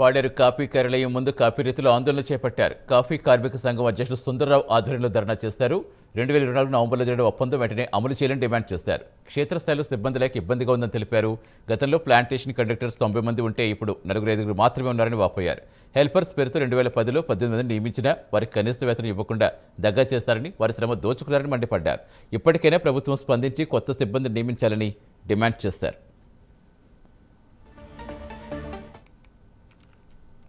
వాడేరు coffee కార్యాలయం ముందు coffee రైతులు ఆందోళన చేపట్టారు. కాఫీ కార్మిక సంఘం అధ్యక్షుడు సుందర్రావు ఆధ్వర్యంలో ధర్నా చేస్తారు. రెండు వేల ఇరవై నాలుగు నవంబర్లో జరిగిన ఒప్పందం వెంటనే అమలు చేయాలని డిమాండ్ చేశారు క్షేత్రస్థాయిలో సిబ్బంది లేక ఇబ్బందిగా ఉందని తెలిపారు. గతంలో ప్లాంటేషన్ కండక్టర్స్ తొంభై మంది ఉంటే ఇప్పుడు నలుగురు ఐదుగురు మాత్రమే ఉన్నారని వాపోయారు. హెల్పర్స్ పేరుతో రెండు వేల పదిలో పద్దెనిమిది మందిని నియమించినా వారికి కనీస వేతనం ఇవ్వకుండా దగ్గా చేస్తారని వారి శ్రమ దోచుకున్నారని మండిపడ్డారు. ఇప్పటికైనా ప్రభుత్వం స్పందించి కొత్త సిబ్బందిని నియమించాలని డిమాండ్ చేశారు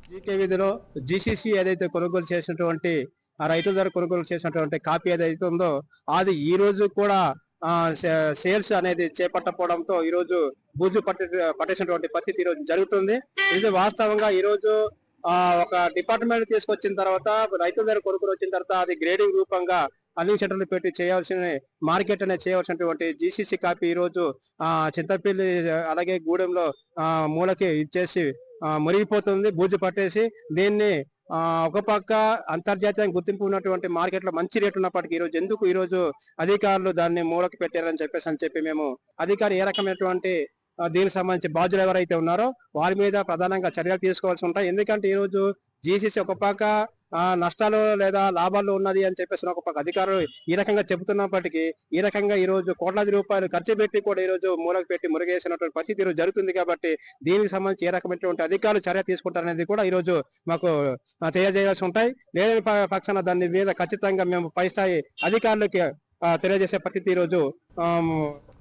జీకే విధిలో జీసీసీ ఏదైతే కొనుగోలు చేసినటువంటి ఆ రైతుల ద్వారా కొనుగోలు చేసినటువంటి కాపీ ఏదైతే ఉందో అది ఈ రోజు కూడా ఆ సేల్స్ అనేది చేపట్టకపోవడంతో ఈ రోజు బూజు పట్టి పట్టేసినటువంటి పరిస్థితి ఈ రోజు జరుగుతుంది. ఇది వాస్తవంగా ఈ రోజు ఆ ఒక డిపార్ట్మెంట్ తీసుకొచ్చిన తర్వాత రైతుల దగ్గర కొనుగోలు వచ్చిన తర్వాత అది గ్రేడింగ్ రూపంగా అన్ని సెంటర్లు పెట్టి చేయాల్సిన మార్కెట్ అనేది చేయవలసినటువంటి జీసీసీ కాపీ ఈ రోజు ఆ చింతపల్లి అలాగే గూడెంలో ఆ మూలకి ఇచ్చేసి మురిగిపోతుంది బూజు పట్టేసి దీన్ని ఆ, ఒక పక్క అంతర్జాతీయ గుర్తింపు ఉన్నటువంటి మార్కెట్లో మంచి రేటు ఉన్నప్పటికీ ఈ రోజు ఎందుకు ఈ రోజు అధికారులు దాన్ని మూలకి పెట్టారని చెప్పేసి అని చెప్పి మేము అధికారులు ఏ రకమైనటువంటి దీనికి సంబంధించి బాధ్యులు ఎవరైతే ఉన్నారో వారి మీద ప్రధానంగా చర్యలు తీసుకోవాల్సి ఉంటాయి. ఎందుకంటే ఈ రోజు జీసీసీ ఒక పక్క నష్టాలు లేదా లాభాలు ఉన్నది అని చెప్పేసి ఒక పక్క అధికారులు ఈ రకంగా చెబుతున్నప్పటికీ ఈ రకంగా ఈ రోజు కోట్లాది రూపాయలు ఖర్చు పెట్టి కూడా ఈ రోజు మూలకు పెట్టి మురిగేసినటువంటి పరిస్థితి ఈరోజు జరుగుతుంది కాబట్టి దీనికి సంబంధించి ఏ రకమైనటువంటి అధికారులు చర్య తీసుకుంటారనేది కూడా ఈ రోజు మాకు తెలియజేయాల్సి ఉంటాయి. లేని పక్షాన దాని మీద ఖచ్చితంగా మేము పై స్థాయి అధికారులకి తెలియజేసే పరిస్థితి ఈరోజు